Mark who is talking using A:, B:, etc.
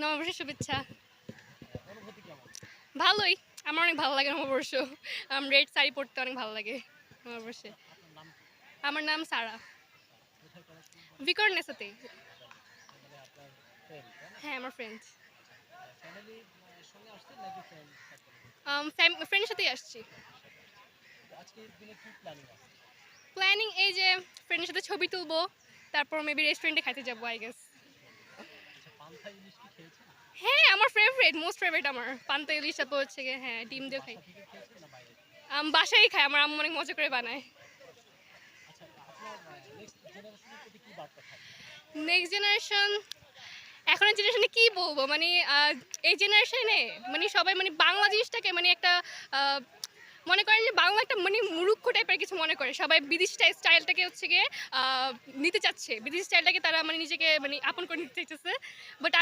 A: নববর্ষের শুভেচ্ছা ভালোই, আমার অনেক ভালো লাগে নববর্ষ রেড শাড়ি পরতে অনেক ভালো লাগে নববর্ষে আমার নাম সারা।
B: না
A: হ্যাঁ আমার ফ্রেন্ড ফ্রেন্ডের সাথেই আসছি।
B: প্ল্যানিং
A: এই যে ফ্রেন্ডের সাথে ছবি তুলবো, তারপর মেবি রেস্টুরেন্টে খাইতে যাব আই গেস
B: আচ্ছা পান্থা ইলিশ কি খেয়েছেন
A: হ্যাঁ আমার ফেভারিট মোস্ট ফেভারিট আমার। পান্তা ইলিশ তারপর হচ্ছে গিয়ে হ্যাঁ ডিম দিয়ে খাই। আম বাসায় খাই আমার আম্মু অনেক মজা করে বানায়।
B: আচ্ছা নেক্সট
A: নেক্সট জেনারেশন এখনের জেনারেশনে কি বলব? মানে এই জেনারেশনে মানে সবাই মানে বাংলা জিনিসটাকে মানে একটা মনে করেন যে বাংলা একটা মানে মুরুক্ষ টাইপের কিছু মনে করে। সবাই বিদেশি স্টাইলটাকে হচ্ছে গিয়ে নিতে চাচ্ছে। বিদেশি স্টাইলটাকে তারা মানে নিজেকে মানে আপন করে নিতে চাইতেছে। বাট